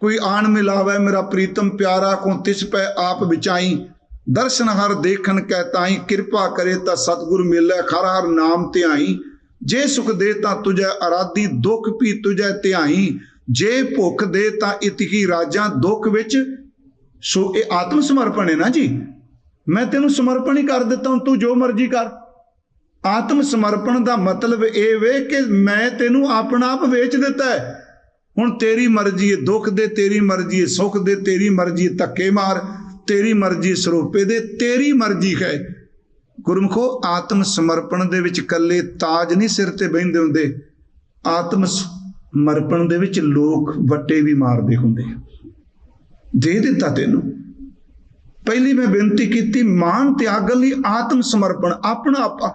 ਕੋਈ ਆਣ ਮਿਲਾਵੇ ਮੇਰਾ ਪ੍ਰੀਤਮ ਪਿਆਰਾ ਕੋ ਤਿਸ ਪੈ ਆਪ ਵਿਚਾਈ। ਦਰਸ਼ਨ ਹਰ ਦੇਖਣ ਕੈ ਤਾਈ, ਕਿਰਪਾ ਕਰੇ ਤਾਂ ਸਤਿਗੁਰ ਮਿਲੈ, ਖਰ ਹਰ ਨਾਮ ਧਿਆਈ। ਜੇ ਸੁਖ ਦੇ ਤਾਂ ਤੁਝੈ ਅਰਾਧੀ ਦੁੱਖ ਵੀ ਤੁਝੈ ਧਿਆਈ। ਜੇ ਭੁੱਖ ਦੇ ਤਾਂ ਇਤਕੀ ਰਾਜਾਂ, ਦੁੱਖ ਵਿੱਚ। ਸੋ ਇਹ ਆਤਮ ਸਮਰਪਣ ਹੈ ਨਾ ਜੀ? ਮੈਂ ਤੈਨੂੰ ਸਮਰਪਣ ਹੀ ਕਰ ਦਿੱਤਾ, ਹੁਣ ਤੂੰ ਜੋ ਮਰਜ਼ੀ ਕਰ। ਆਤਮ ਸਮਰਪਣ ਦਾ ਮਤਲਬ ਇਹ ਵੇ ਕਿ ਮੈਂ ਤੈਨੂੰ ਆਪਣਾ ਆਪ ਵੇਚ ਦਿੱਤਾ ਹੈ। ਹੁਣ ਤੇਰੀ ਮਰਜ਼ੀ ਹੈ ਦੁੱਖ ਦੇ ਤੇਰੀ ਮਰਜ਼ੀ ਹੈ ਸੁੱਖ ਦੇ ਤੇਰੀ ਮਰਜ਼ੀ ਧੱਕੇ ਮਾਰ, ਤੇਰੀ ਮਰਜ਼ੀ ਸਰੋਪੇ ਦੇ, ਤੇਰੀ ਮਰਜ਼ੀ ਹੈ। ਗੁਰਮਖੋ, ਆਤਮ ਸਮਰਪਣ ਦੇ ਵਿੱਚ ਕੱਲੇ ਤਾਜ ਨਹੀਂ ਸਿਰ ਤੇ ਬਹਿੰਦੇ ਹੁੰਦੇ। ਆਤਮ ਸਮਰਪਣ ਦੇ ਵਿੱਚ ਲੋਕ ਵੱਟੇ ਵੀ ਮਾਰਦੇ ਹੁੰਦੇ ਦੇ ਦਿੱਤਾ ਤੈਨੂੰ। ਪਹਿਲੀ ਮੈਂ ਬੇਨਤੀ ਕੀਤੀ, ਮਾਨ ਤਿਆਗਣ ਲਈ ਆਤਮ ਸਮਰਪਣ ਆਪਣਾ ਆਪਾ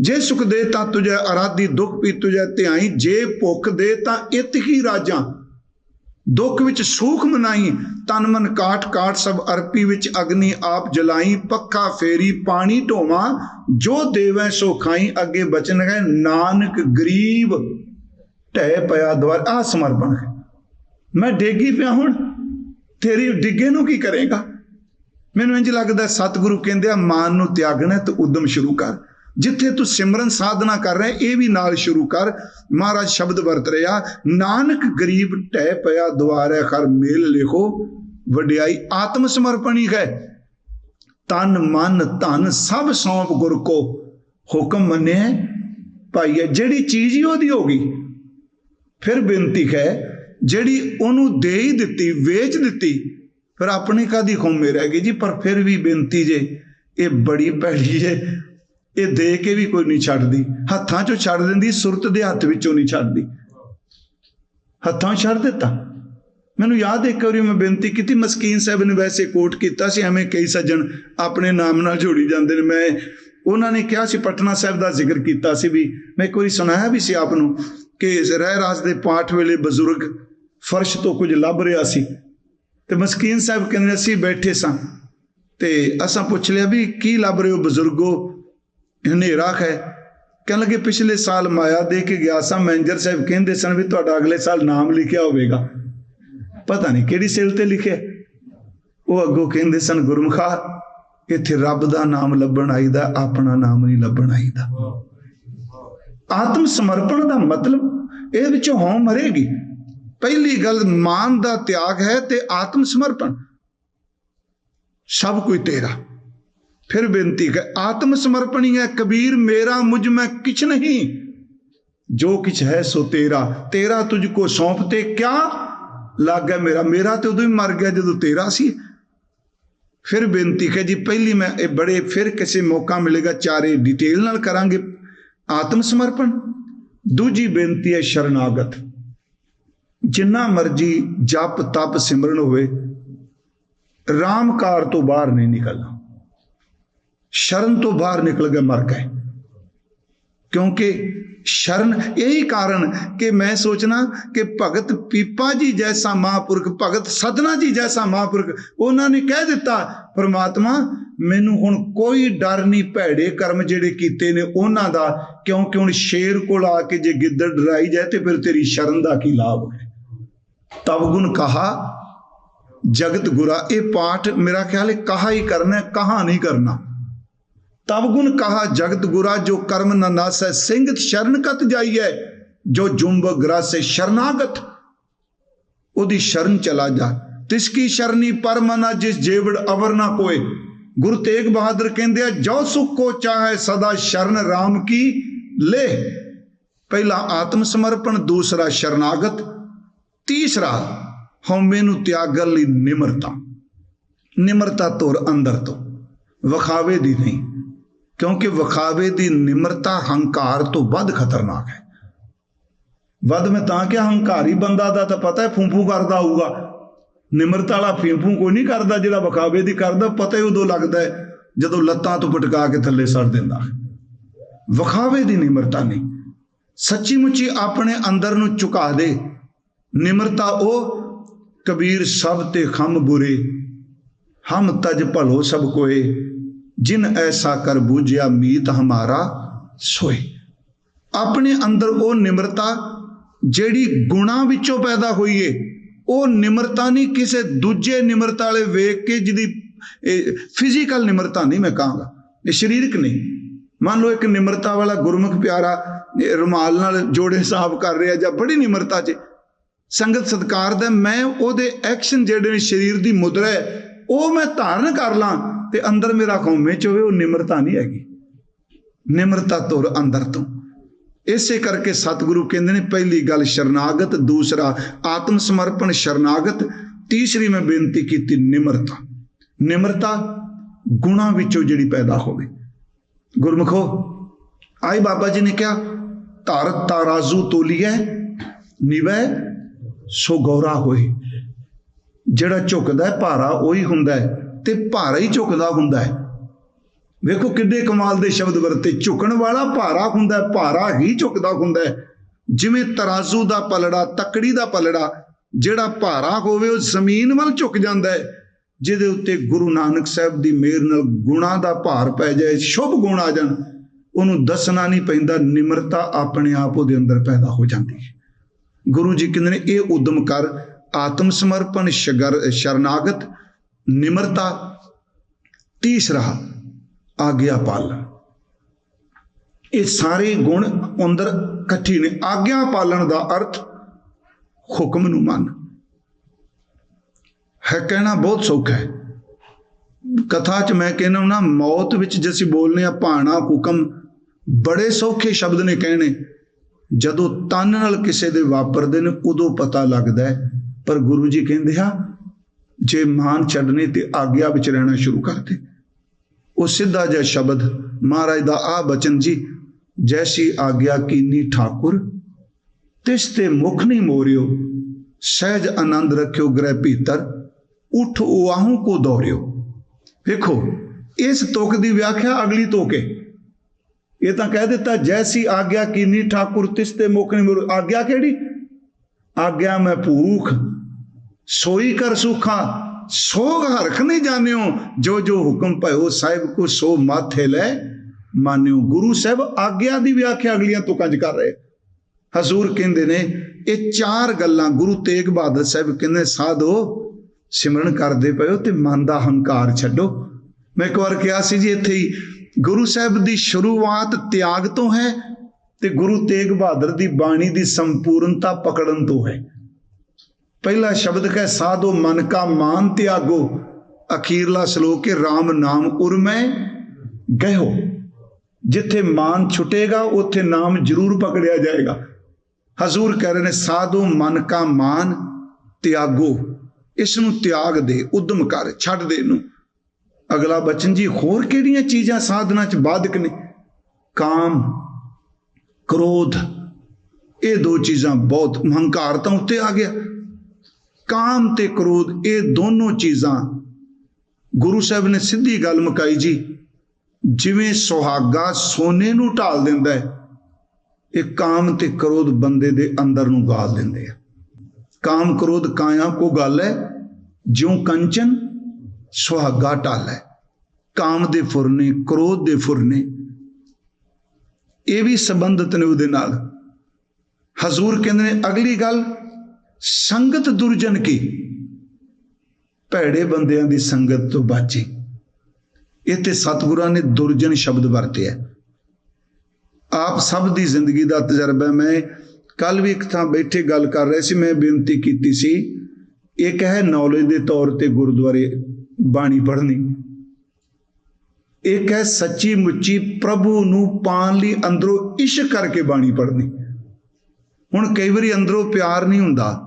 ਜੇ ਸੁਖ ਦੇ ਤਾਂ ਤੁਝੇ ਅਰਾਧੀ ਦੁੱਖ ਵੀ ਤੁਝੇ ਧਿਆਈ। ਜੇ ਭੁੱਖ ਦੇ ਤਾਂ ਇਤ ਹੀ ਰਾਜਾਂ। ਦੁੱਖ ਵਿੱਚ ਸੂਖ ਮਨਾਈ, ਤਨ ਮਨ ਕਾਟ ਕਾਟ ਸਭ ਅਰਪੀ ਵਿੱਚ ਅਗਨੀ ਆਪ ਜਲਾਈ, ਪੱਖਾ ਫੇਰੀ ਪਾਣੀ ਢੋਵਾਂ, ਜੋ ਦੇਵੈ ਸੋ ਖਾਈ, ਅੱਗੇ ਬਚਨ ਹੈ ਨਾਨਕ ਗਰੀਬ। ਢਹਿ ਪਿਆ ਦਵਾਰ ਆ ਸਮਰਪਣ ਹੈ। ਮੈਂ ਡੇਗੀ ਪਿਆ ਹੁਣ, ਤੇਰੀ ਡਿੱਗੇ ਨੂੰ ਕੀ ਕਰੇਗਾ? ਮੈਨੂੰ ਇੰਜ ਲੱਗਦਾ ਸਤਿਗੁਰੂ ਕਹਿੰਦੇ ਆ, ਮਾਨ ਨੂੰ ਤਿਆਗਣਾ ਤੇ ਉਦਮ ਸ਼ੁਰੂ ਕਰ। ਜਿੱਥੇ ਤੂੰ ਸਿਮਰਨ ਸਾਧਨਾ ਕਰ ਰਿਹਾ, ਇਹ ਵੀ ਨਾਲ ਸ਼ੁਰੂ ਕਰ। ਮਹਾਰਾਜ ਸ਼ਬਦ ਵਰਤ ਰਿਹਾ, ਨਾਨਕ ਗਰੀਬ ਢਹਿ ਪਿਆ ਦੁਆਰੇ ਖਰ ਮੇਲ ਲਿਖੋ, ਵਡਿਆਈ ਆਤਮ ਸਮਰਪਣੀ ਹੈ। ਤਨ, ਮਨ, ਧਨ, ਸਭ ਸੌਂਪ ਗੁਰ ਕੋ ਹੁਕਮ ਮੰਨਿਆ ਭਾਈਏ ਜਿਹੜੀ ਚੀਜ਼ ਹੀ ਉਹਦੀ ਹੋ ਗਈ, ਫਿਰ ਬੇਨਤੀ ਹੈ, ਜਿਹੜੀ ਉਹਨੂੰ ਦੇ ਹੀ ਦਿੱਤੀ, ਵੇਚ ਦਿੱਤੀ, ਫਿਰ ਆਪਣੇ ਕਾਦੀ ਖੋਮੇ ਰਹਿ ਗਈ ਜੀ? ਪਰ ਫਿਰ ਵੀ ਬੇਨਤੀ ਜੇ, ਇਹ ਬੜੀ ਭੈੜੀ ਜੇ ਇਹ ਦੇ ਕੇ ਵੀ ਕੋਈ ਨਹੀਂ ਛੱਡਦੀ। ਹੱਥਾਂ 'ਚੋਂ ਛੱਡ ਦਿੰਦੀ, ਸੁਰਤ ਦੇ ਹੱਥ ਵਿੱਚੋਂ ਨਹੀਂ ਛੱਡਦੀ। ਹੱਥਾਂ ਛੱਡ ਦਿੱਤਾ। ਮੈਨੂੰ ਯਾਦ ਹੈ ਇੱਕ ਵਾਰੀ ਮੈਂ ਬੇਨਤੀ ਕੀਤੀ, ਮਸਕੀਨ ਸਾਹਿਬ ਨੇ ਵੈਸੇ ਕੋਟ ਕੀਤਾ ਸੀ, ਐਵੇਂ ਕਈ ਸੱਜਣ ਆਪਣੇ ਨਾਮ ਨਾਲ ਜੋੜੀ ਜਾਂਦੇ ਨੇ। ਮੈਂ ਉਹਨਾਂ ਨੇ ਕਿਹਾ ਸੀ, ਪਟਨਾ ਸਾਹਿਬ ਦਾ ਜ਼ਿਕਰ ਕੀਤਾ ਸੀ ਵੀ, ਮੈਂ ਇੱਕ ਵਾਰੀ ਸੁਣਾਇਆ ਵੀ ਸੀ ਆਪ ਨੂੰ ਕਿ ਰਹਿ ਰਾਸ ਦੇ ਪਾਠ ਵੇਲੇ ਬਜ਼ੁਰਗ ਫਰਸ਼ ਤੋਂ ਕੁਝ ਲੱਭ ਰਿਹਾ ਸੀ। ਤੇ ਮਸਕੀਨ ਸਾਹਿਬ ਕਹਿੰਦੇ, ਅਸੀਂ ਬੈਠੇ ਸਾਂ ਤੇ ਅਸਾਂ ਪੁੱਛ ਲਿਆ ਵੀ ਕੀ ਲੱਭ ਰਹੇ ਹੋ ਬਜ਼ੁਰਗੋ? ਹਨੇਰਾ ਹੈ। ਕਹਿਣ ਲੱਗੇ, ਪਿਛਲੇ ਸਾਲ ਮਾਇਆ ਦੇ ਕੇ ਗਿਆ ਸਾਂ, ਮੈਨੇਜਰ ਸਾਹਿਬ ਕਹਿੰਦੇ ਸਨ ਵੀ ਤੁਹਾਡਾ ਅਗਲੇ ਸਾਲ ਨਾਮ ਲਿਖਿਆ ਹੋਵੇਗਾ। ਪਤਾ ਨਹੀਂ ਕਿਹੜੀ ਸੇਲ ਤੇ ਲਿਖਿਆ। ਉਹ ਅੱਗੋਂ ਕਹਿੰਦੇ ਸਨ, ਗੁਰਮੁਖਾ, ਇੱਥੇ ਰੱਬ ਦਾ ਨਾਮ ਲੱਭਣ ਆਈਦਾ, ਆਪਣਾ ਨਾਮ ਨਹੀਂ ਲੱਭਣ ਆਈਦਾ। ਆਤਮ ਸਮਰਪਣ ਦਾ ਮਤਲਬ ਇਹ ਵਿੱਚੋਂ ਹੋਂ ਮਰੇਗੀ। ਪਹਿਲੀ ਗੱਲ, ਮਾਨ ਦਾ ਤਿਆਗ ਹੈ ਤੇ ਆਤਮ ਸਮਰਪਣ। ਸਭ ਕੋਈ ਤੇਰਾ। ਫਿਰ ਬੇਨਤੀ ਹੈ ਆਤਮ ਸਮਰਪਣੀ ਹੈ ਕਬੀਰ ਮੇਰਾ, ਮੁਝ ਮੈਂ ਕਿਛ ਨਹੀਂ। ਜੋ ਕਿਛ ਹੈ ਸੋ ਤੇਰਾ। ਤੇਰਾ ਤੁਝ ਕੋ ਸੌਂਪਤੇ ਕਿਆ ਲੱਗਾ ਮੇਰਾ? ਮੇਰਾ ਤੇ ਉਦੋਂ ਹੀ ਮਰ ਗਿਆ ਜਦੋਂ ਤੇਰਾ ਸੀ। ਫਿਰ ਬੇਨਤੀ ਹੈ ਜੀ, ਪਹਿਲੀ ਮੈਂ ਇਹ ਬੜੇ ਫਿਰ ਕਿਸੇ ਮੌਕਾ ਮਿਲੇਗਾ, ਚਾਰੇ ਡਿਟੇਲ ਨਾਲ ਕਰਾਂਗੇ। ਆਤਮ ਸਮਰਪਣ। ਦੂਜੀ ਬੇਨਤੀ ਹੈ ਸ਼ਰਨਾਗਤ। ਜਿੰਨਾ ਮਰਜ਼ੀ ਜਪ ਤਪ ਸਿਮਰਨ ਹੋਵੇ, ਰਾਮਕਾਰ ਤੋਂ ਬਾਹਰ ਨਹੀਂ ਨਿਕਲਣਾ। ਸ਼ਰਨ ਤੋਂ ਬਾਹਰ ਨਿਕਲ ਕੇ ਮਰ ਗਏ। ਕਿਉਂਕਿ ਸ਼ਰਨ ਇਹੀ ਕਾਰਨ ਕਿ ਮੈਂ ਸੋਚਣਾ ਕਿ ਭਗਤ ਪੀਪਾ ਜੀ ਜੈਸਾ ਮਹਾਪੁਰਖ, ਭਗਤ ਸਦਨਾ ਜੀ ਜੈਸਾ ਮਹਾਪੁਰਖ, ਉਹਨਾਂ ਨੇ ਕਹਿ ਦਿੱਤਾ, ਪ੍ਰਮਾਤਮਾ, ਮੈਨੂੰ ਹੁਣ ਕੋਈ ਡਰ ਨਹੀਂ, ਭੈੜੇ ਕਰਮ ਜਿਹੜੇ ਕੀਤੇ ਨੇ ਉਹਨਾਂ ਦਾ, ਕਿਉਂਕਿ ਹੁਣ ਸ਼ੇਰ ਕੋਲ ਆ ਕੇ ਜੇ ਗਿੱਦੜ ਡਰਾਈ ਜਾਏ ਤੇ ਫਿਰ ਤੇਰੀ ਸ਼ਰਨ ਦਾ ਕੀ ਲਾਭ ਹੈ ਤਬ ਗੁਣ ਕਹਾ, ਜਗਤ ਗੁਰਾ, ਇਹ ਪਾਠ ਮੇਰਾ ਖਿਆਲ ਹੈ ਕਹਾ ਹੀ ਕਰਨਾ ਕਹਾ ਨਹੀਂ ਕਰਨਾ। ਤਬ ਗੁਣ ਕਹਾ ਜਗਤ ਗੁਰਾ, ਜੋ ਕਰਮ ਨ ਨਾਸੈ, ਸਿੰਘਤ ਸ਼ਰਨ ਕਤ ਜਾਈਐ, ਜੋ ਜੁੰਬ ਗਰਾਸੇ ਸ਼ਰਨਾਗਤ, ਉਹਦੀ ਸ਼ਰਨ ਚਲਾ ਜਾ। ਤਿਸ ਕੀ ਸ਼ਰਨੀ ਪਰਮਨਾ ਜਿਸ ਜੇਵੜ ਅਵਰ ਨਾ ਕੋਏ। ਗੁਰੂ ਤੇਗ ਬਹਾਦਰ ਕਹਿੰਦੇ ਆ, ਜੋ ਸੁਖ ਕੋ ਚਾਹੇ ਸਦਾ ਸ਼ਰਨ RAM ਕੀ ਲੈ ਪਹਿਲਾ ਆਤਮ ਸਮਰਪਣ, ਦੂਸਰਾ ਸ਼ਰਨਾਗਤ, ਤੀਸਰਾ ਹਉਮੈ ਨੂੰ ਤਿਆਗਣ ਲਈ ਨਿਮਰਤਾ। ਨਿਮਰਤਾ ਤੁਰ ਅੰਦਰ ਤੋਂ, ਵਿਖਾਵੇ ਦੀ ਨਹੀਂ। ਕਿਉਂਕਿ ਵਿਖਾਵੇ ਦੀ ਨਿਮਰਤਾ ਹੰਕਾਰ ਤੋਂ ਵੱਧ ਖਤਰਨਾਕ ਹੈ। ਵੱਧ ਮੈਂ ਤਾਂ ਕਿ ਹੰਕਾਰੀ ਬੰਦਾ ਦਾ ਤਾਂ ਪਤਾ ਹੈ, ਫੂਫੂ ਕਰਦਾ ਹੋਊਗਾ। ਨਿਮਰਤਾ ਵਾਲਾ ਫੂਫੂ ਕੋਈ ਨਹੀਂ ਕਰਦਾ, ਜਿਹੜਾ ਵਿਖਾਵੇ ਦੀ ਕਰਦਾ, ਪਤਾ ਹੀ ਉਦੋਂ ਲੱਗਦਾ ਹੈ ਜਦੋਂ ਲੱਤਾਂ ਤੋਂ ਪਟਕਾ ਕੇ ਥੱਲੇ ਸੜ ਦਿੰਦਾ ਵਿਖਾਵੇ ਦੀ ਨਿਮਰਤਾ ਨਹੀਂ। ਸੱਚੀ ਮੁੱਚੀ ਆਪਣੇ ਅੰਦਰ ਨੂੰ ਝੁਕਾ ਦੇ। ਨਿਮਰਤਾ ਉਹ ਕਬੀਰ ਸਭ ਤੇ ਖਮ ਬੁਰੇ। ਹਮ ਤਜ ਭਲੋ ਸਭ ਕੋਏ। ਜਿਨ ਐਸਾ ਕਰ ਬੂਝਿਆ ਮੀਤ ਹਮਾਰਾ ਸੋਏ। ਆਪਣੇ ਅੰਦਰ ਉਹ ਨਿਮਰਤਾ ਜਿਹੜੀ ਗੁਣਾ ਵਿੱਚੋਂ ਪੈਦਾ ਹੋਈ ਏ, ਉਹ ਨਿਮਰਤਾ ਨਹੀਂ ਕਿਸੇ ਦੂਜੇ ਨਿਮਰਤਾ ਵਾਲੇ ਵੇਖ ਕੇ ਜਿਹਦੀ ਫਿਜ਼ੀਕਲ ਨਿਮਰਤਾ ਨਹੀਂ ਮੈਂ ਕਹਾਂਗਾ, ਇਹ ਸਰੀਰਕ ਨਹੀਂ। ਮੰਨ ਲਓ ਇੱਕ ਨਿਮਰਤਾ ਵਾਲਾ ਗੁਰਮੁਖ ਪਿਆਰਾ ਰੁਮਾਲ ਨਾਲ ਜੋੜੇ ਸਾਫ਼ ਕਰ ਰਿਹਾ ਜਾਂ ਬੜੀ ਨਿਮਰਤਾ 'ਚ, ਸੰਗਤ ਸਤਕਾਰ ਦਾ ਮੈਂ ਉਹਦੇ ਐਕਸ਼ਨ ਜਿਹੜੇ ਨੇ ਸਰੀਰ ਦੀ ਮੁਦਰਾ ਹੈ, ਉਹ ਮੈਂ ਧਾਰਨ ਕਰ ਲਾਂ ਤੇ ਅੰਦਰ ਮੇਰਾ ਕੌਮੇ ਚ ਹੋਵੇ, ਉਹ ਨਿਮਰਤਾ ਨਹੀਂ ਹੈਗੀ। ਨਿਮਰਤਾ ਤੁਰ ਅੰਦਰ ਤੋਂ। ਇਸੇ ਕਰਕੇ ਸਤਿਗੁਰੂ ਕਹਿੰਦੇ ਨੇ, ਪਹਿਲੀ ਗੱਲ ਸ਼ਰਨਾਗਤ, ਦੂਸਰਾ ਆਤਮ ਸਮਰਪਣ ਸ਼ਰਨਾਗਤ, ਤੀਸਰੀ ਮੈਂ ਬੇਨਤੀ ਕੀਤੀ ਨਿਮਰਤਾ। ਨਿਮਰਤਾ ਗੁਣਾ ਵਿੱਚੋਂ ਜਿਹੜੀ ਪੈਦਾ ਹੋਵੇ। ਗੁਰਮਖੋ ਆਈ ਬਾਬਾ ਜੀ ਨੇ ਕਿਹਾ, ਧਰ ਤਾਰਾਜ਼ੂ ਤੋਲੀਐ, ਨਿਵੈ, ਸੋ ਗੌਰਾ ਹੋਏ। ਜਿਹੜਾ ਝੁਕਦਾ ਭਾਰਾ ਉਹੀ ਹੁੰਦਾ ਹੈ। ਤੇ ਭਾਰਾ ਹੀ ਝੁਕਦਾ ਹੁੰਦਾ ਹੈ। ਵੇਖੋ ਕਿੱਡੇ ਕਮਾਲ ਦੇ ਸ਼ਬਦ ਵਰਤੇ। ਝੁਕਣ ਵਾਲਾ ਭਾਰਾ ਹੁੰਦਾ ਹੈ, ਭਾਰਾ ਹੀ ਝੁਕਦਾ ਹੁੰਦਾ ਹੈ। ਜਿਵੇਂ ਤਰਾਜ਼ੂ ਦਾ ਪਲੜਾ, ਤਕੜੀ ਦਾ ਪਲੜਾ, ਜਿਹੜਾ ਭਾਰਾ ਹੋਵੇ, ਉਹ ਜ਼ਮੀਨ ਵੱਲ ਝੁਕ ਜਾਂਦਾ ਹੈ, ਜਿਹਦੇ ਉੱਤੇ ਗੁਰੂ ਨਾਨਕ ਸਾਹਿਬ ਦੀ ਮਿਹਰ ਨਾਲ ਗੁਣਾ ਦਾ ਭਾਰ ਪੈ ਜਾਏ, ਸ਼ੁਭ ਗੁਣ ਆ ਜਾਣ। ਉਹਨੂੰ ਦੱਸਣਾ ਨਹੀਂ ਪੈਂਦਾ, ਨਿਮਰਤਾ ਆਪਣੇ ਆਪ ਉਹਦੇ ਅੰਦਰ ਪੈਦਾ ਹੋ ਜਾਂਦੀ ਹੈ। ਗੁਰੂ ਜੀ ਕਹਿੰਦੇ ਨੇ, ਇਹ ਉਦਮ ਕਰ, ਆਤਮ ਸਮਰਪਣ ਸ਼ਰਨਾਗਤ ਨਿਮਰਤਾ, ਤੀਸਰਾ ਆਗਿਆ ਪਾਲਣ ਇਹ ਸਾਰੇ ਗੁਣ ਅੰਦਰ ਇਕੱਠੀ ਨੇ। ਆਗਿਆ ਪਾਲਣ ਦਾ ਅਰਥ ਹੁਕਮ ਨੂੰ ਮੰਨ। ਹੈ ਕਹਿਣਾ ਬਹੁਤ ਸੌਖਾ ਹੈ। ਕਥਾ 'ਚ ਮੈਂ ਕਹਿੰਦਾ ਨਾ ਮੌਤ ਵਿੱਚ ਜੇ ਅਸੀਂ ਬੋਲਨੇ ਆ ਭਾਣਾ, ਹੁਕਮ ਬੜੇ ਸੌਖੇ ਸ਼ਬਦ ਨੇ ਕਹਿਣੇ। ਜਦੋਂ ਤਨ ਨਾਲ ਕਿਸੇ ਦੇ ਵਾਪਰਦੇ ਨੇ, ਉਦੋਂ ਪਤਾ ਲੱਗਦਾ ਪਰ ਗੁਰੂ ਜੀ ਕਹਿੰਦੇ ਆ ਜੇ ਮਾਨ ਛੱਡਨੇ ਤੇ ਆਗਿਆ ਵਿੱਚ ਰਹਿਣਾ ਸ਼ੁਰੂ ਕਰਦੇ ਉਹ ਸਿੱਧਾ ਜਿਹਾ ਸ਼ਬਦ, ਮਹਾਰਾਜ ਦਾ ਆ ਬਚਨ ਜੀ, ਜੈਸੀ ਆਗਿਆ ਕੀਨੀ ਠਾਕੁਰ। ਤਿਸ ਤੇ ਮੁਖ ਨਹੀਂ ਮੋਰਿਓ, ਸਹਿਜ ਆਨੰਦ ਰੱਖਿਓ ਗ੍ਰਹਿ ਭੀਤਰ। ਉਠ ਉਆਹੂ ਕੋ ਦੌੜਿਓ ਵੇਖੋ, ਇਸ ਤੁਕ ਦੀ ਵਿਆਖਿਆ ਅਗਲੀ ਤੋਕੇ ਇਹ ਤਾਂ ਕਹਿ ਦਿੱਤਾ, ਜੈਸੀ ਆਗਿਆ ਕੀਨੀ ਠਾਕੁਰ, ਤਿਸ ਤੇ ਮੁਖ ਨਹੀਂ ਮੋਰਿਓ। ਆਗਿਆ ਕਿਹੜੀ? ਆਗਿਆ ਮੈਂ ਭੂਖ। ਸੋਈ ਕਰ ਸੁਖਾ ਸੋਗ ਹਰਖ ਨਹੀਂ ਜਾਣਿਓ, ਜੋ ਜੋ ਹੁਕਮ ਭਇਓ ਸਾਹਿਬ ਕੋ, ਸੋ ਮਾਥੇ ਲੈ ਮਾਨਿਓ। ਗੁਰੂ ਸਾਹਿਬ ਆਗਿਆ ਦੀ ਵਿਆਖਿਆ ਅਗਲੀਆਂ ਤੁਕਾਂ ਚ ਕਰ ਰਹੇ। ਹਜ਼ੂਰ ਕਹਿੰਦੇ ਨੇ, ਇਹ ਚਾਰ ਗੱਲਾਂ ਗੁਰੂ ਤੇਗ ਬਹਾਦਰ ਸਾਹਿਬ ਕਹਿੰਦੇ, ਸਾਧੋ, ਸਿਮਰਨ ਕਰਦੇ ਪਇਓ ਤੇ ਮਨ ਦਾ ਹੰਕਾਰ ਛੱਡੋ। ਮੈਂ ਇੱਕ ਵਾਰ ਕਿਹਾ ਸੀ ਜੀ ਇੱਥੇ ਹੀ, ਗੁਰੂ ਸਾਹਿਬ ਦੀ ਸ਼ੁਰੂਆਤ ਤਿਆਗ ਤੋਂ ਹੈ ਤੇ ਗੁਰੂ ਤੇਗ ਬਹਾਦਰ ਦੀ ਬਾਣੀ ਦੀ ਸੰਪੂਰਨਤਾ ਪਕੜਨ ਤੋਂ ਹੈ। ਪਹਿਲਾ ਸ਼ਬਦ ਕਹੇ, ਸਾਧੋ ਮਨ ਕਾ ਮਾਨ ਤਿਆਗੋ। ਅਖੀਰਲਾ ਸ਼ਲੋਕ ਹੈ RAM ਨਾਮ ਉਰਮੈ ਗਇਓ ਜਿੱਥੇ ਮਾਨ ਛੁਟੇਗਾ, ਉੱਥੇ ਨਾਮ ਜ਼ਰੂਰ ਪਕੜਿਆ ਜਾਏਗਾ। ਹਜ਼ੂਰ ਕਹਿ ਰਹੇ ਨੇ, ਸਾਧੋ ਮਨ ਕਾ ਮਾਨ ਤਿਆਗੋ। ਇਸ ਨੂੰ ਤਿਆਗ ਦੇ, ਉਦਮ ਕਰ, ਛੱਡ ਦੇ ਇਹਨੂੰ। ਅਗਲਾ ਬਚਨ, ਜੀ, ਹੋਰ ਕਿਹੜੀਆਂ ਚੀਜ਼ਾਂ ਸਾਧਨਾ ਚ ਬਾਧਕ ਨੇ? ਕਾਮ, ਕ੍ਰੋਧ। ਇਹ ਦੋ ਚੀਜ਼ਾਂ ਬਹੁਤ ਹੰਕਾਰ ਤਾਂ ਉੱਤੇ ਆ ਗਿਆ। ਕਾਮ ਤੇ ਕ੍ਰੋਧ, ਇਹ ਦੋਨੋਂ ਚੀਜ਼ਾਂ ਗੁਰੂ ਸਾਹਿਬ ਨੇ ਸਿੱਧੀ ਗੱਲ ਮੁਕਾਈ ਜੀ। ਜਿਵੇਂ ਸੁਹਾਗਾ ਸੋਨੇ ਨੂੰ ਢਾਲ ਦਿੰਦਾ ਹੈ, ਇਹ ਕਾਮ ਤੇ ਕ੍ਰੋਧ ਬੰਦੇ ਦੇ ਅੰਦਰ ਨੂੰ ਗਾਲ ਦਿੰਦੇ ਆ। ਕਾਮ ਕ੍ਰੋਧ ਕਾਇਆ ਕੋ ਗੱਲ ਹੈ? ਜਿਉ ਕੰਚਨ ਸੁਹਾਗਾ ਢਾਲ ਹੈ। ਕਾਮ ਦੇ ਫੁਰਨੇ, ਕ੍ਰੋਧ ਦੇ ਫੁਰਨੇ, ਇਹ ਵੀ ਸੰਬੰਧਿਤ ਨੇ ਉਹਦੇ ਨਾਲ। ਹਜ਼ੂਰ ਕਹਿੰਦੇ ਨੇ, ਅਗਲੀ ਗੱਲ ਸੰਗਤ ਦੁਰਜਨ ਕੀ? ਭੈੜੇ ਬੰਦਿਆਂ ਦੀ ਸੰਗਤ ਤੋਂ ਬਾਚੀ ਇੱਥੇ ਸਤਿਗੁਰਾਂ ਨੇ ਦੁਰਜਨ ਸ਼ਬਦ ਵਰਤਿਆ। ਆਪ ਸਭ ਦੀ ਜ਼ਿੰਦਗੀ ਦਾ ਤਜਰਬਾ ਮੈਂ ਕੱਲ ਵੀ ਇੱਕ ਥਾਂ ਬੈਠੇ ਗੱਲ ਕਰ ਰਹੇ ਸੀ, ਮੈਂ ਬੇਨਤੀ ਕੀਤੀ ਸੀ ਇੱਕ ਹੈ ਨੌਲੇਜ ਦੇ ਤੌਰ ਤੇ ਗੁਰਦੁਆਰੇ ਬਾਣੀ ਪੜ੍ਹਨੀ। ਇੱਕ ਹੈ ਸੱਚੀ ਮੁੱਚੀ ਪ੍ਰਭੂ ਨੂੰ ਪਾਣ ਲਈ ਅੰਦਰੋਂ ਇਸ਼ਕ ਕਰਕੇ ਬਾਣੀ ਪੜ੍ਹਨੀ। ਹੁਣ ਕਈ ਵਾਰੀ ਅੰਦਰੋਂ ਪਿਆਰ ਨਹੀਂ ਹੁੰਦਾ।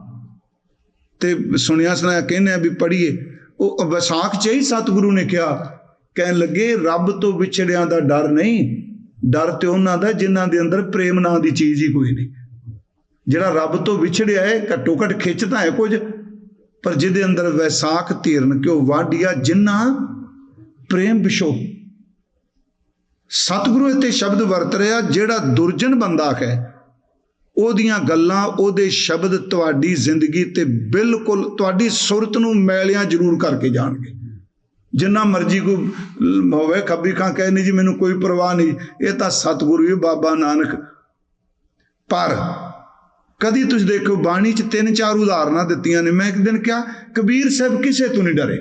ਤੇ ਸੁਣਿਆ ਸੁਣਾਇਆ ਕਹਿੰਦੇ ਆ ਵੀ ਪੜ੍ਹੀਏ। ਉਹ ਵਿਸਾਖ ਚ ਹੀ ਸਤਿਗੁਰੂ ਨੇ ਕਿਹਾ, ਕਹਿਣ ਲੱਗੇ, ਰੱਬ ਤੋਂ ਵਿਛੜਿਆਂ ਦਾ ਡਰ ਨਹੀਂ। ਡਰ ਤੇ ਉਹਨਾਂ ਦਾ, ਜਿਨ੍ਹਾਂ ਦੇ ਅੰਦਰ ਪ੍ਰੇਮ ਨਾਂ ਦੀ ਚੀਜ਼ ਹੀ ਕੋਈ ਨਹੀਂ। ਜਿਹੜਾ ਰੱਬ ਤੋਂ ਵਿਛੜਿਆ ਹੈ, ਘੱਟੋ ਘੱਟ ਖਿੱਚਦਾ ਹੈ ਕੁਝ। ਪਰ ਜਿਹਦੇ ਅੰਦਰ ਵੈਸਾਖ ਧੀਰਨ ਕਿਉ ਵਾਢਿਆ ਜਿਨ੍ਹਾਂ ਪ੍ਰੇਮ ਵਿਸ਼ੋ ਸਤਿਗੁਰੂ ਇੱਥੇ ਸ਼ਬਦ ਵਰਤ ਰਿਹਾ, ਜਿਹੜਾ ਦੁਰਜਨ ਬੰਦਾ ਹੈ। ਉਹਦੀਆਂ ਗੱਲਾਂ, ਉਹਦੇ ਸ਼ਬਦ ਤੁਹਾਡੀ ਜ਼ਿੰਦਗੀ ਤੇ ਬਿਲਕੁਲ ਤੁਹਾਡੀ ਸੁਰਤ ਨੂੰ ਮੈਲਿਆਂ ਜ਼ਰੂਰ ਕਰਕੇ ਜਾਣਗੇ। ਜਿੰਨਾ ਮਰਜ਼ੀ ਕੋ ਹੋਵੇ, ਖੱਬੀ ਖਾਂ ਕਹੇ, ਨਹੀਂ ਜੀ, ਮੈਨੂੰ ਕੋਈ ਪਰਵਾਹ ਨਹੀਂ। ਇਹ ਤਾਂ ਸਤਿਗੁਰੂ ਹੀ ਬਾਬਾ ਨਾਨਕ ਪਰ ਕਦੀ ਤੁਸੀਂ ਦੇਖੋ ਬਾਣੀ 'ਚ ਤਿੰਨ ਚਾਰ ਉਦਾਹਰਨਾਂ ਦਿੱਤੀਆਂ ਨੇ। ਮੈਂ ਇੱਕ ਦਿਨ ਕਿਹਾ, ਕਬੀਰ ਸਾਹਿਬ ਕਿਸੇ ਤੋਂ ਨਹੀਂ ਡਰੇ।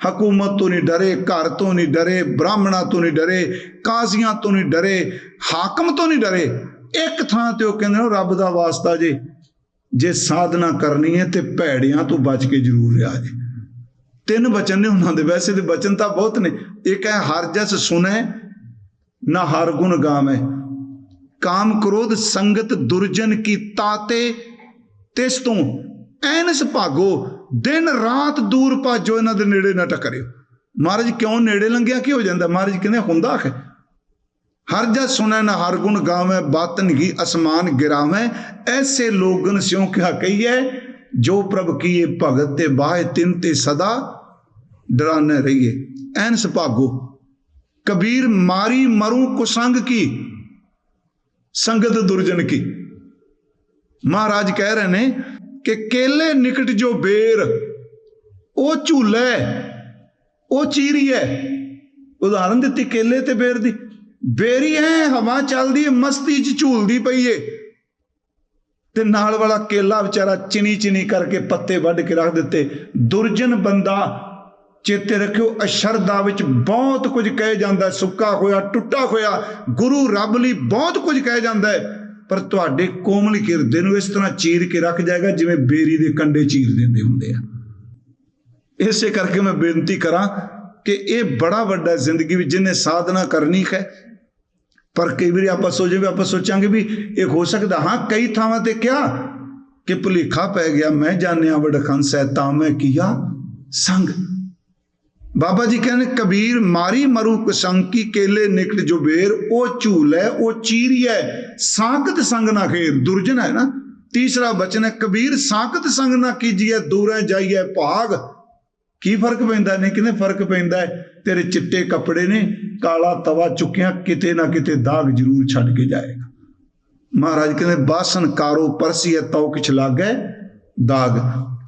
ਹਕੂਮਤ ਤੋਂ ਨਹੀਂ ਡਰੇ, ਘਰ ਤੋਂ ਨਹੀਂ ਡਰੇ, ਬ੍ਰਾਹਮਣਾ ਤੋਂ ਨਹੀਂ ਡਰੇ, ਕਾਜ਼ੀਆਂ ਤੋਂ ਨਹੀਂ ਡਰੇ, ਹਾਕਮ ਤੋਂ ਨਹੀਂ ਡਰੇ। ਇੱਕ ਥਾਂ ਤੇ ਉਹ ਕਹਿੰਦੇ ਨੇ ਰੱਬ ਦਾ ਵਾਸਤਾ ਜੇ ਜੇ ਸਾਧਨਾ ਕਰਨੀ ਹੈ ਤੇ ਭੈੜਿਆਂ ਤੋਂ ਬਚ ਕੇ ਜ਼ਰੂਰ ਰਿਹਾ ਜੇ। ਤਿੰਨ ਬਚਨ ਨੇ ਉਹਨਾਂ ਦੇ, ਵੈਸੇ ਤੇ ਬਚਨ ਤਾਂ ਬਹੁਤ ਨੇ। ਇੱਕ ਹੈ, ਹਰ ਜਸ ਸੁਣੈ, ਨਾ ਹਰ ਗੁਣ ਗਾਵੇ। ਕਾਮ ਕ੍ਰੋਧ ਸੰਗਤ ਦੁਰਜਨ ਕੀ ਤਾਤੇ, ਤਿਸ ਤੋਂ ਐਨਸ ਭਾਗੋ, ਦਿਨ ਰਾਤ ਦੂਰ ਭਾਜੋ, ਇਹਨਾਂ ਦੇ ਨੇੜੇ ਨਾ ਟਕਰਿਓ। ਮਹਾਰਾਜ, ਕਿਉਂ ਨੇੜੇ ਲੰਘਿਆ? ਕੀ ਹੋ ਜਾਂਦਾ? ਮਹਾਰਾਜ ਕਹਿੰਦੇ, ਹੁੰਦਾ ਹੈ ਹਰ ਜਸ ਸੁਣੈ ਨਾ ਹਰ ਗੁਣ ਗਾਵੇ, ਬਾਤਨ ਹੀ ਅਸਮਾਨ ਗਿਰਾਵੇ। ਐਸੇ ਲੋਗਨ ਸਿਉ ਕਿਹਾ ਕਹੀਏ ਜੋ ਪ੍ਰਭ ਕੀਏ ਭਗਤ ਤੇ ਬਾਹ, ਤਿੰਨ ਤੇ ਸਦਾ ਡਰਾਨੇ ਰਹੀਏ। ਐਨਸ ਭਾਗੋ ਕਬੀਰ ਮਾਰੀ ਮਰੂ ਕੁਸੰਗ ਕੀ? ਸੰਗਤ ਦੁਰਜਨ ਕੀ? ਮਹਾਰਾਜ ਕਹਿ ਰਹੇ ਨੇ ਕਿ ਕੇਲੇ ਨਿਕਟ ਜੋ ਬੇਰ, ਉਹ ਝੂਲੇ, ਉਹ ਚੀਰੀ ਹੈ ਉਦਾਹਰਨ ਦਿੱਤੀ ਕੇਲੇ ਤੇ ਬੇਰ ਦੀ। ਬੇਰੀ ਹੈ ਹਵਾ ਚੱਲਦੀ ਹੈ ਮਸਤੀ 'ਚ ਝੂਲਦੀ ਪਈ ਏ ਤੇ ਨਾਲ ਵਾਲਾ ਕੇਲਾ ਵਿਚਾਰਾ ਚਿਨੀ ਚਿਨੀ ਕਰਕੇ ਪੱਤੇ ਵੱਢ ਕੇ ਰੱਖ ਦਿੱਤੇ। ਦੁਰਜਨ ਬੰਦਾ ਚੇਤੇ ਰੱਖਿਓ ਅਸ਼ਰਦਾ ਵਿੱਚ ਬਹੁਤ ਕੁਝ ਕਹਿ ਜਾਂਦਾ ਸੁੱਕਾ ਹੋਇਆ, ਟੁੱਟਾ ਹੋਇਆ, ਗੁਰੂ ਰੱਬ ਲਈ ਬਹੁਤ ਕੁਝ ਕਹਿ ਜਾਂਦਾ ਹੈ ਪਰ ਤੁਹਾਡੇ ਕੋਮਲ ਕਿਰਦੇ ਨੂੰ ਇਸ ਤਰ੍ਹਾਂ ਚੀਰ ਕੇ ਰੱਖ ਜਾਏਗਾ ਜਿਵੇਂ ਬੇਰੀ ਦੇ ਕੰਡੇ ਚੀਰ ਦਿੰਦੇ ਹੁੰਦੇ ਆ। ਇਸੇ ਕਰਕੇ ਮੈਂ ਬੇਨਤੀ ਕਰਾਂ ਕਿ ਇਹ ਬੜਾ ਵੱਡਾ ਜ਼ਿੰਦਗੀ ਵਿੱਚ ਜਿਹਨੇ ਸਾਧਨਾ ਕਰਨੀ ਹੈ ਪਰ ਕਈ ਵਾਰੀ ਆਪਾਂ ਸੋਚੇ ਵੀ ਆਪਾਂ ਸੋਚਾਂਗੇ ਵੀ ਇਹ ਹੋ ਸਕਦਾ। ਹਾਂ, ਕਈ ਥਾਵਾਂ ਤੇ ਕਿਹਾ ਕਿ ਭੁਲੇਖਾ ਪੈ ਗਿਆ, ਮੈਂ ਜਾਣਿਆ ਵਡਖੰਸ ਹੈ ਤਾਂ ਮੈਂ ਕੀਆ ਸੰਗ। ਬਾਬਾ ਜੀ ਕਹਿੰਦੇ, ਕਬੀਰ ਮਾਰੀ ਮਰੂ ਕਸੰਕੀ, ਕੇਲੇ ਨਿਕਟ ਜੋ ਬੇਰ, ਉਹ ਝੂਲੇ ਉਹ ਚੀਰੀਐ ਸਾਖਤ ਸੰਗ ਨਾ ਖੇਰ, ਦੁਰਜਨ ਹੈ ਨਾ। ਤੀਸਰਾ ਬਚਨ ਹੈ, ਕਬੀਰ ਸਾਖਤ ਸੰਗ ਨਾ ਕੀਜੀਐ, ਦੂਰੇ ਜਾਈਐ ਭਾਗ। ਕੀ ਫ਼ਰਕ ਪੈਂਦਾ ਨੇ, ਕਿਨੇ ਫ਼ਰਕ ਪੈਂਦਾ ਹੈ? ਤੇਰੇ ਚਿੱਟੇ ਕੱਪੜੇ ਨੇ ਕਾਲਾ ਤਵਾ ਚੁੱਕਿਆ, ਕਿਤੇ ਨਾ ਕਿਤੇ ਦਾਗ ਜ਼ਰੂਰ ਛੱਡ ਕੇ ਜਾਏਗਾ। ਮਹਾਰਾਜ ਕਹਿੰਦੇ ਬਾਸਨ ਕਾਰੋ ਪਰਸੀਏ ਤਉ ਕਿਛ ਲਾਗੈ ਦਾਗ।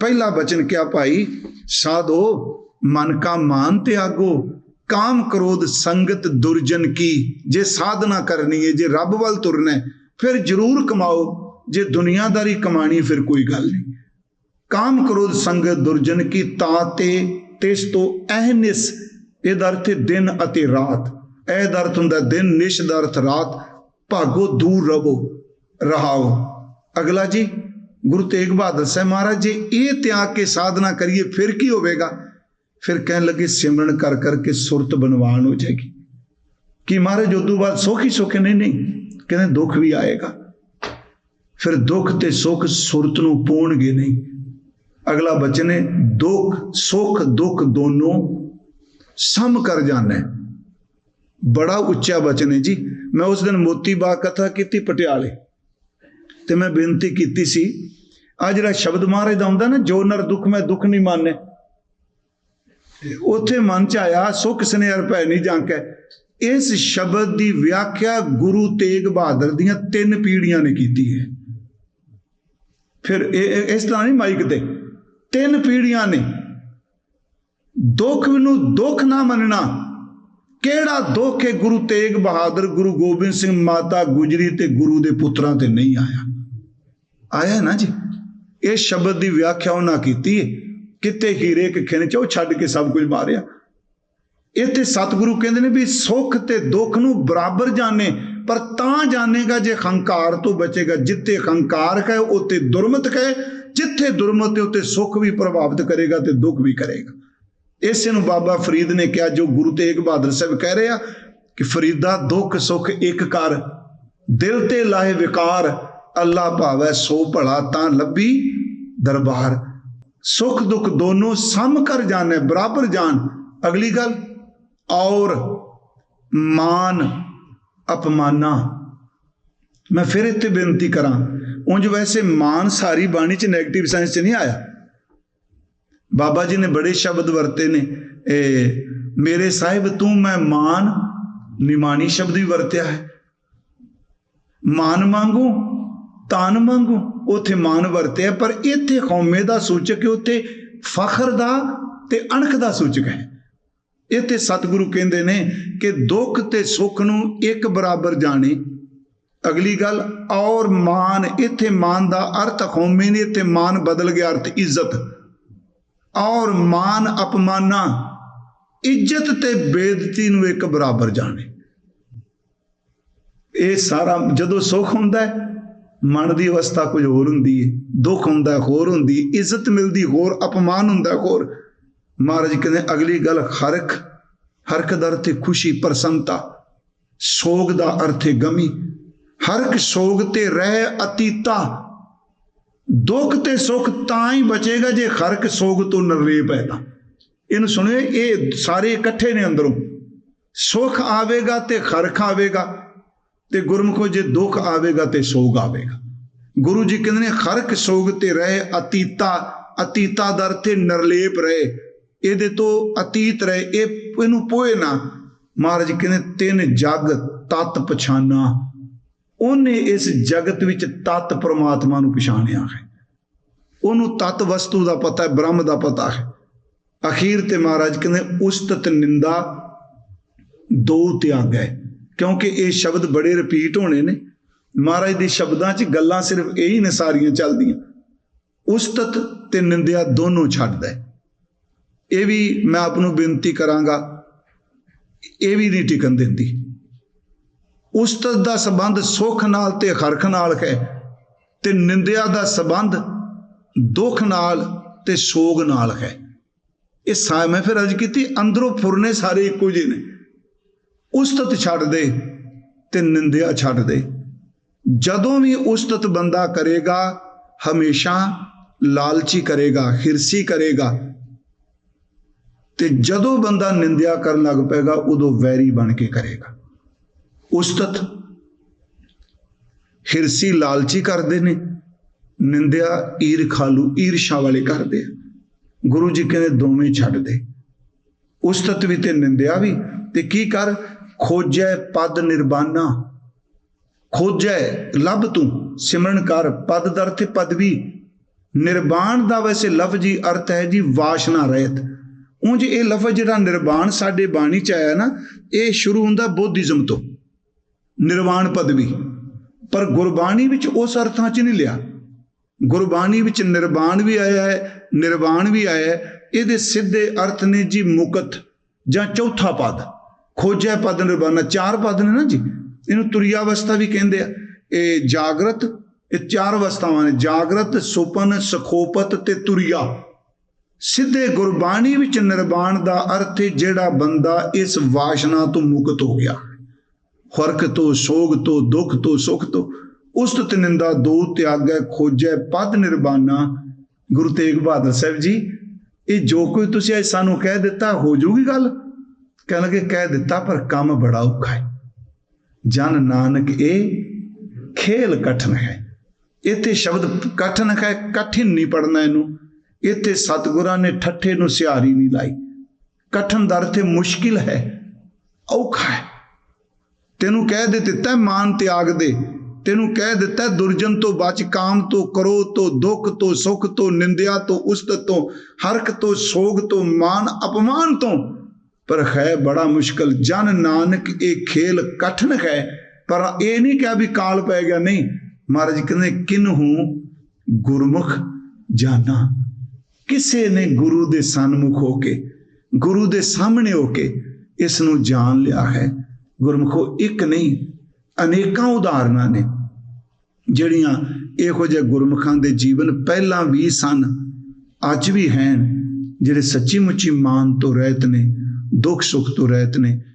ਪਹਿਲਾ ਬਚਨ ਕਿਹਾ ਭਾਈ? ਸਾਧੋ, ਮਨ ਕਾ ਮਾਨ ਤਿਆਗੋ, ਕਾਮ ਕ੍ਰੋਧ ਸੰਗਤ ਦੁਰਜਨ ਕੀ। ਜੇ ਸਾਧਨਾ ਕਰਨੀ ਹੈ, ਜੇ ਰੱਬ ਵੱਲ ਤੁਰਨਾ ਹੈ, ਫਿਰ ਜ਼ਰੂਰ ਕਮਾਓ। ਜੇ ਦੁਨੀਆਦਾਰੀ ਕਮਾਣੀ ਫਿਰ ਕੋਈ ਗੱਲ ਨਹੀਂ। ਕਾਮ ਕ੍ਰੋਧ ਸੰਗਤ ਦੁਰਜਨ ਕੀ ਤਾਤੇ ਤਿਸ ਤੋਂ ਅਹਨਿਸ ਇਹਦਾ ਅਰਥ ਹੈ ਦਿਨ ਅਤੇ ਰਾਤ। ਇਹ ਦਾ ਅਰਥ ਹੁੰਦਾ ਦਿਨ ਨਿਸ਼ ਦਾ ਅਰਥ ਰਾਤ। ਭਾਗੋ, ਦੂਰ ਰਵੋ ਰਹਾਓ। ਅਗਲਾ ਜੀ, ਗੁਰੂ ਤੇਗ ਬਹਾਦਰ ਸਾਹਿਬ ਮਹਾਰਾਜ, ਜੇ ਇਹ ਤਿਆਗ ਕੇ ਸਾਧਨਾ ਕਰੀਏ, ਫਿਰ ਕੀ ਹੋਵੇਗਾ? ਫਿਰ ਕਹਿਣ ਲੱਗੇ, ਸਿਮਰਨ ਕਰ ਕਰਕੇ ਸੁਰਤ ਬਨਵਾਨ ਹੋ ਜਾਏਗੀ। ਕਿ ਮਹਾਰਾਜ, ਉਦੋਂ ਬਾਅਦ ਸੁੱਖ ਹੀ? ਸੁੱਖ ਨਹੀਂ ਨਹੀਂ। ਕਹਿੰਦੇ, ਦੁੱਖ ਵੀ ਆਏਗਾ। ਫਿਰ ਦੁੱਖ ਤੇ ਸੁੱਖ ਸੁਰਤ ਨੂੰ ਪਾਉਣਗੇ ਨਹੀਂ। ਅਗਲਾ ਬਚਨ ਹੈ, ਦੁੱਖ, ਸੁੱਖ, ਦੁੱਖ ਦੋਨੋਂ ਸਮ ਕਰ ਜਾਣਾ। ਬੜਾ ਉੱਚਾ ਬਚਨ ਹੈ ਜੀ। ਮੈਂ ਉਸ ਦਿਨ ਮੋਤੀ ਬਾਗ ਕਥਾ ਕੀਤੀ ਪਟਿਆਲੇ। ਤੇ ਮੈਂ ਬੇਨਤੀ ਕੀਤੀ ਸੀ, ਆ ਜਿਹੜਾ ਸ਼ਬਦ ਮਹਾਰਾਜ ਦਾ ਹੁੰਦਾ ਨਾ, ਜੋ ਨਰ ਦੁੱਖ, ਮੈਂ ਦੁੱਖ ਨਹੀਂ ਮੰਨੇ। ਉੱਥੇ ਮਨ ਚ ਆਇਆ ਸੁਖ ਸਨੇਹਰ ਭੈ ਨਹੀਂ ਜਾਂਕੈ। ਇਸ ਸ਼ਬਦ ਦੀ ਵਿਆਖਿਆ ਗੁਰੂ ਤੇਗ ਬਹਾਦਰ ਦੀਆਂ ਤਿੰਨ ਪੀੜੀਆਂ ਨੇ ਕੀਤੀ ਹੈ। ਫਿਰ ਇਹ ਇਸ ਤਰ੍ਹਾਂ ਨਹੀਂ ਮਾਈਕ ਤੇ। ਤਿੰਨ ਪੀੜੀਆਂ ਨੇ। ਦੁੱਖ ਨੂੰ ਦੁੱਖ ਨਾ ਮੰਨਣਾ। ਕਿਹੜਾ ਦੁੱਖ ਹੈ? ਗੁਰੂ ਤੇਗ ਬਹਾਦਰ, ਗੁਰੂ ਗੋਬਿੰਦ ਸਿੰਘ ਮਾਤਾ ਗੁਜਰੀ ਤੇ ਗੁਰੂ ਦੇ ਪੁੱਤਰਾਂ ਤੇ ਨਹੀਂ ਆਇਆ। ਆਇਆ ਨਾ ਜੀ? ਇਹ ਸ਼ਬਦ ਦੀ ਵਿਆਖਿਆ ਉਹਨਾਂ ਕੀਤੀ ਹੈ। ਕਿਤੇ ਹੀਰੇ ਕਿ ਚ ਉਹ ਛੱਡ ਕੇ ਸਭ ਕੁਝ ਮਾਰਿਆ। ਇੱਥੇ ਸਤਿਗੁਰੂ ਕਹਿੰਦੇ ਨੇ ਵੀ ਸੁੱਖ ਤੇ ਦੁੱਖ ਨੂੰ ਬਰਾਬਰ ਜਾਣੇ, ਪਰ ਤਾਂ ਜਾਣੇਗਾ ਜੇ ਹੰਕਾਰ ਤੋਂ ਬਚੇਗਾ। ਜਿੱਥੇ ਹੰਕਾਰ ਕਹੇ ਉੱਤੇ ਦੁਰਮਤ ਕਹੇ। ਜਿੱਥੇ ਦੁਰਮਤ ਹੈ, ਉੱਥੇ ਸੁੱਖ ਵੀ ਪ੍ਰਭਾਵਿਤ ਕਰੇਗਾ ਤੇ ਦੁੱਖ ਵੀ ਕਰੇਗਾ। ਇਸੇ ਨੂੰ ਬਾਬਾ ਫਰੀਦ ਨੇ ਕਿਹਾ, ਜੋ ਗੁਰੂ ਤੇਗ ਬਹਾਦਰ ਸਾਹਿਬ ਕਹਿ ਰਹੇ ਆ ਕਿ ਫਰੀਦਾ ਦੁੱਖ ਸੁੱਖ ਇੱਕ ਕਰ, ਦਿਲ ਤੇ ਲਾਏ ਵਿਕਾਰ, ਅੱਲਾ ਭਾਵੈ ਸੋ ਭਲਾ ਤਾਂ ਲੱਭੀ ਦਰਬਾਰ। ਸੁੱਖ ਦੁੱਖ ਦੋਨੋਂ ਸਮ ਕਰ ਜਾਣੇ, ਬਰਾਬਰ ਜਾਣ। ਅਗਲੀ ਗੱਲ, ਔਰ ਮਾਨ ਅਪਮਾਨਾ। ਮੈਂ ਫਿਰ ਇੱਥੇ ਬੇਨਤੀ ਕਰਾਂ, ਉਂਝ ਵੈਸੇ ਮਾਨ ਸਾਰੀ ਬਾਣੀ ਚ 네ਗੇਟਿਵ ਸੈਂਸ ਚ ਨਹੀਂ ਆਇਆ। ਬਾਬਾ ਜੀ ਨੇ ਬੜੇ ਸ਼ਬਦ ਵਰਤੇ ਨੇ ਇਹ ਮੇਰੇ ਸਾਹਿਬ ਤੂੰ ਮੈਂ ਮਾਨ, ਨਿਮਾਣੀ ਸ਼ਬਦ ਵੀ ਵਰਤਿਆ ਹੈ। ਮਾਨ ਮੰਗੂ ਤਾਨ ਮੰਗੂ ਉਥੇ ਮਾਨ ਵਰਤਿਆ, ਪਰ ਇੱਥੇ ਕੌਮੇ ਦਾ ਸੂਚਕ ਹੈ, ਉਥੇ ਫਖਰ ਦਾ ਤੇ ਅਣਖ ਦਾ ਸੂਚਕ ਹੈ। ਇੱਥੇ ਸਤਿਗੁਰੂ ਕਹਿੰਦੇ ਨੇ ਕਿ ਦੁੱਖ ਤੇ ਸੁੱਖ ਨੂੰ ਇੱਕ ਬਰਾਬਰ ਜਾਣੇ। ਅਗਲੀ ਗੱਲ, ਔਰ ਮਾਨ, ਇੱਥੇ ਮਾਨ ਦਾ ਅਰਥ ਕੌਮੀ ਨਹੀਂ ਇੱਥੇ ਮਾਨ ਬਦਲ ਗਿਆ, ਅਰਥ ਇੱਜ਼ਤ। ਔਰ ਮਾਨ ਅਪਮਾਨਾ, ਇੱਜ਼ਤ ਤੇ ਬੇਇੱਜ਼ਤੀ ਨੂੰ ਇੱਕ ਬਰਾਬਰ ਜਾਣੇ। ਇਹ ਸਾਰਾ ਜਦੋਂ ਸੁੱਖ ਹੁੰਦਾ ਹੈ, ਮਨ ਦੀ ਅਵਸਥਾ ਕੁਝ ਹੋਰ ਹੁੰਦੀ ਹੈ, ਦੁੱਖ ਹੁੰਦਾ ਹੋਰ ਹੁੰਦੀ ਇੱਜ਼ਤ ਮਿਲਦੀ, ਹੋਰ ਅਪਮਾਨ ਹੁੰਦਾ ਹੋਰ। ਮਹਾਰਾਜ ਕਹਿੰਦੇ, ਅਗਲੀ ਗੱਲ ਹਰਖ ਹਰਖ ਦਾ ਅਰਥ ਹੈ ਖੁਸ਼ੀ, ਪ੍ਰਸੰਨਤਾ। ਸੋਗ ਦਾ ਅਰਥ ਹੈ ਗਮੀ। ਹਰਕ ਸੋਗ ਤੇ ਰਹਿ ਅਤੀਤਾ। ਦੁੱਖ ਤੇ ਸੁੱਖ ਤਾਂ ਹੀ ਬਚੇਗਾ ਜੇ ਖਰਕ ਸੋਗ ਤੋਂ ਨਿਰਲੇਪ ਹੈ ਤਾਂ। ਇਹਨੂੰ ਸੁਣਿਓ, ਇਹ ਸਾਰੇ ਇਕੱਠੇ ਨੇ ਅੰਦਰੋਂ। ਸੁੱਖ ਆਵੇਗਾ ਤੇ ਹਰਖ ਆਵੇਗਾ ਤੇ ਗੁਰਮੁਖੋ ਜੇ ਦੁੱਖ ਆਵੇਗਾ ਤੇ ਸੋਗ ਆਵੇਗਾ। ਗੁਰੂ ਜੀ ਕਹਿੰਦੇ ਨੇ, ਖਰਕ ਸੋਗ ਤੇ ਰਹੇ ਅਤੀਤਾ ਅਤੀਤਾ ਦਰ ਤੇ ਨਿਰਲੇਪ ਰਹੇ। ਇਹਦੇ ਤੋਂ ਅਤੀਤ ਰਹੇ, ਇਹ ਇਹਨੂੰ ਪੋਏ ਨਾ। ਮਹਾਰਾਜ ਕਹਿੰਦੇ, ਤਿੰਨ ਜਗ ਤਤ ਪਛਾਨਾ। ਉਹਨੇ ਇਸ ਜਗਤ ਵਿੱਚ ਤਤ ਪ੍ਰਮਾਤਮਾ ਨੂੰ ਪਛਾਣਿਆ ਹੈ। ਉਹਨੂੰ ਤਤ ਵਸਤੂ ਦਾ ਪਤਾ ਹੈ, ਬ੍ਰਹਮ ਦਾ ਪਤਾ ਹੈ। ਅਖੀਰ ਤੇ ਮਹਾਰਾਜ ਕਹਿੰਦੇ, ਉਸਤਤ ਨਿੰਦਾ ਦੋ ਤਿਆਗ ਹੈ। ਕਿਉਂਕਿ ਇਹ ਸ਼ਬਦ ਬੜੇ ਰਿਪੀਟ ਹੋਣੇ ਨੇ। ਮਹਾਰਾਜ ਦੇ ਸ਼ਬਦਾਂ 'ਚ ਗੱਲਾਂ ਸਿਰਫ ਇਹੀ ਨੇ ਸਾਰੀਆਂ ਚੱਲਦੀਆਂ। ਉਸਤਤ ਤੇ ਨਿੰਦਿਆ ਦੋਨੋਂ ਛੱਡਦਾ ਹੈ। ਇਹ ਵੀ ਮੈਂ ਆਪ ਨੂੰ ਬੇਨਤੀ ਕਰਾਂਗਾ, ਇਹ ਵੀ ਨਹੀਂ ਟਿਕਣ ਦਿੰਦੀ। ਉਸਤਤ ਦਾ ਸੰਬੰਧ ਸੁੱਖ ਨਾਲ ਤੇ ਹਰਖ ਨਾਲ ਹੈ ਤੇ ਨਿੰਦਿਆ ਦਾ ਸੰਬੰਧ ਦੁੱਖ ਨਾਲ ਤੇ ਸੋਗ ਨਾਲ ਹੈ। ਇਹ ਸਾ ਮੈਂ ਫਿਰ ਅਰਜ਼ ਕੀਤੀ, ਅੰਦਰੋਂ ਫੁਰਨੇ ਸਾਰੇ ਇੱਕੋ ਜਿਹੇ ਨੇ। ਉਸਤਤ ਛੱਡ ਦੇ ਤੇ ਨਿੰਦਿਆ ਛੱਡ ਦੇ। ਜਦੋਂ ਵੀ ਉਸਤਤ ਬੰਦਾ ਕਰੇਗਾ, ਹਮੇਸ਼ਾ ਲਾਲਚੀ ਕਰੇਗਾ, ਹਿਰਸੀ ਕਰੇਗਾ ਤੇ ਜਦੋਂ ਬੰਦਾ ਨਿੰਦਿਆ ਕਰਨ ਲੱਗ ਪਏਗਾ, ਉਦੋਂ ਵੈਰੀ ਬਣ ਕੇ ਕਰੇਗਾ। ਉਸਤਤ। ਹਿਰਸੀ ਲਾਲਚੀ ਕਰਦੇ ਨੇ, ਨਿੰਦਿਆ ਈਰਖਾਲੂ ਈਰਸ਼ਾ ਵਾਲੇ ਕਰਦੇ ਆ। ਗੁਰੂ ਜੀ ਕਹਿੰਦੇ, ਦੋਵੇਂ ਛੱਡ ਦੇ। ਉਸਤਤ ਵੀ ਤੇ ਨਿੰਦਿਆ ਵੀ। ਤੇ ਕੀ ਕਰ? ਖੋਜੈ ਪਦ ਨਿਰਬਾਨਾ। ਖੋਜੈ, ਲੱਭ ਤੂੰ। ਸਿਮਰਨ ਕਰ, ਪਦ ਦਰ ਤੇ ਪਦਵੀ ਨਿਰਬਾਣ ਦਾ ਵੈਸੇ ਲਫ਼ਜ਼ੀ ਅਰਥ ਹੈ ਜੀ ਵਾਸ਼ਨਾ ਰਹਿਤ। ਉਂਝ ਇਹ ਲਫ਼ਜ਼ ਜਿਹੜਾ ਨਿਰਬਾਣ ਸਾਡੇ ਬਾਣੀ ਚ ਆਇਆ ਨਾ, ਇਹ ਸ਼ੁਰੂ ਹੁੰਦਾ ਬੋਧਿਜ਼ਮ ਤੋਂ। ਨਿਰਵਾਣ ਪਦਵੀ। ਪਰ ਗੁਰਬਾਣੀ ਵਿੱਚ ਉਸ ਅਰਥਾਂ 'ਚ ਨਹੀਂ ਲਿਆ। ਗੁਰਬਾਣੀ ਵਿੱਚ ਨਿਰਵਾਣ ਵੀ ਆਇਆ ਹੈ, ਨਿਰਵਾਣ ਵੀ ਆਇਆ ਹੈ। ਇਹਦੇ ਸਿੱਧੇ ਅਰਥ ਨੇ ਜੀ ਮੁਕਤ ਜਾਂ ਚੌਥਾ ਪਦ। ਖੋਜਿਆ ਪਦ ਨਿਰਵਾਣਾ, ਚਾਰ ਪਦ ਨੇ ਨਾ ਜੀ। ਇਹਨੂੰ ਤੁਰਿਆ ਅਵਸਥਾ ਵੀ ਕਹਿੰਦੇ ਆ। ਇਹ ਜਾਗਰਤ, ਇਹ ਚਾਰ ਅਵਸਥਾਵਾਂ ਨੇ। ਜਾਗਰਤ, ਸੁਪਨ, ਸਖੋਪਤ ਤੇ ਤੁਰਿਆ। ਸਿੱਧੇ ਗੁਰਬਾਣੀ ਵਿੱਚ ਨਿਰਵਾਣ ਦਾ ਅਰਥ ਹੈ ਜਿਹੜਾ ਬੰਦਾ ਇਸ ਵਾਸ਼ਨਾ ਤੋਂ ਮੁਕਤ ਹੋ ਗਿਆ। ਫ਼ਰਕ ਤੋਂ, ਸੋਗ ਤੋਂ, ਦੁੱਖ ਤੋਂ, ਸੁਖ ਤੋਂ ਉਸਤ ਨਿੰਦਾ ਦੋ ਤਿਆਗੈ ਖੋਜੈ ਪਦ ਨਿਰਵਾਣਾ। ਗੁਰੂ ਤੇਗ ਬਹਾਦਰ ਸਾਹਿਬ ਜੀ, ਇਹ ਜੋ ਕੋਈ ਤੁਸੀਂ ਅੱਜ ਸਾਨੂੰ ਕਹਿ ਦਿੱਤਾ, ਹੋ ਜੂਗੀ ਗੱਲ? ਕਹਿਣ ਲੱਗੇ, ਕਹਿ ਦਿੱਤਾ, ਪਰ ਕੰਮ ਬੜਾ ਔਖਾ ਹੈ। ਜਨ ਨਾਨਕ, ਇਹ ਖੇਲ ਕਠਨ ਹੈ। ਇੱਥੇ ਸ਼ਬਦ ਕਠਨ ਹੈ, ਕਠਿਨ ਨਹੀਂ ਪੜਨਾ ਇਹਨੂੰ। ਇੱਥੇ ਸਤਿਗੁਰਾਂ ਨੇ ਠੱਠੇ ਨੂੰ ਸਿਹਾਰੀ ਨਹੀਂ ਲਾਈ। ਕਠਨ ਦਾ ਅਰਥ ਮੁਸ਼ਕਿਲ ਹੈ, ਔਖਾ ਹੈ। ਤੈਨੂੰ ਕਹਿ ਦੇ ਦਿੱਤਾ ਮਾਨ ਤਿਆਗ ਦੇ। ਤੈਨੂੰ ਕਹਿ ਦਿੱਤਾ ਦੁਰਜਨ ਤੋਂ ਬਚ, ਕਾਮ ਤੋਂ ਕਰੋ ਤੋਂ ਦੁੱਖ ਤੋਂ ਸੁੱਖ ਤੋਂ ਨਿੰਦਿਆ ਤੋਂ ਉਸਤਤ ਤੋਂ ਹਰਕ ਤੋਂ ਸੋਗ ਤੋਂ ਮਾਨ ਅਪਮਾਨ ਤੋਂ। ਪਰ ਹੈ ਬੜਾ ਮੁਸ਼ਕਲ। ਜਨ ਨਾਨਕ ਇਹ ਖੇਲ ਕਠਨ ਹੈ। ਪਰ ਇਹ ਨਹੀਂ ਕਿਹਾ ਵੀ ਕਾਲ ਪੈ ਗਿਆ, ਨਹੀਂ। ਮਹਾਰਾਜ ਕਹਿੰਦੇ ਕਿਨਹੂ ਗੁਰਮੁਖ ਜਾਣਾ ਕਿਸੇ ਨੇ ਗੁਰੂ ਦੇ ਸਨਮੁਖ ਹੋ ਕੇ, ਗੁਰੂ ਦੇ ਸਾਹਮਣੇ ਹੋ ਕੇ ਇਸ ਨੂੰ ਜਾਣ ਲਿਆ ਹੈ। ਗੁਰਮੁਖੋ ਇੱਕ ਨਹੀਂ, ਅਨੇਕਾਂ ਉਦਾਹਰਨਾਂ ਨੇ, ਜਿਹੜੀਆਂ ਇਹੋ ਜਿਹੇ ਗੁਰਮੁਖਾਂ ਦੇ ਜੀਵਨ ਪਹਿਲਾਂ ਵੀ ਸਨ, ਅੱਜ ਵੀ ਹਨ, ਜਿਹੜੇ ਸੱਚੀ ਮੁੱਚੀ ਮਾਨ ਤੋਂ ਰਹਿਤ ਨੇ, ਦੁੱਖ ਸੁੱਖ ਤੋਂ ਰਹਿਤ ਨੇ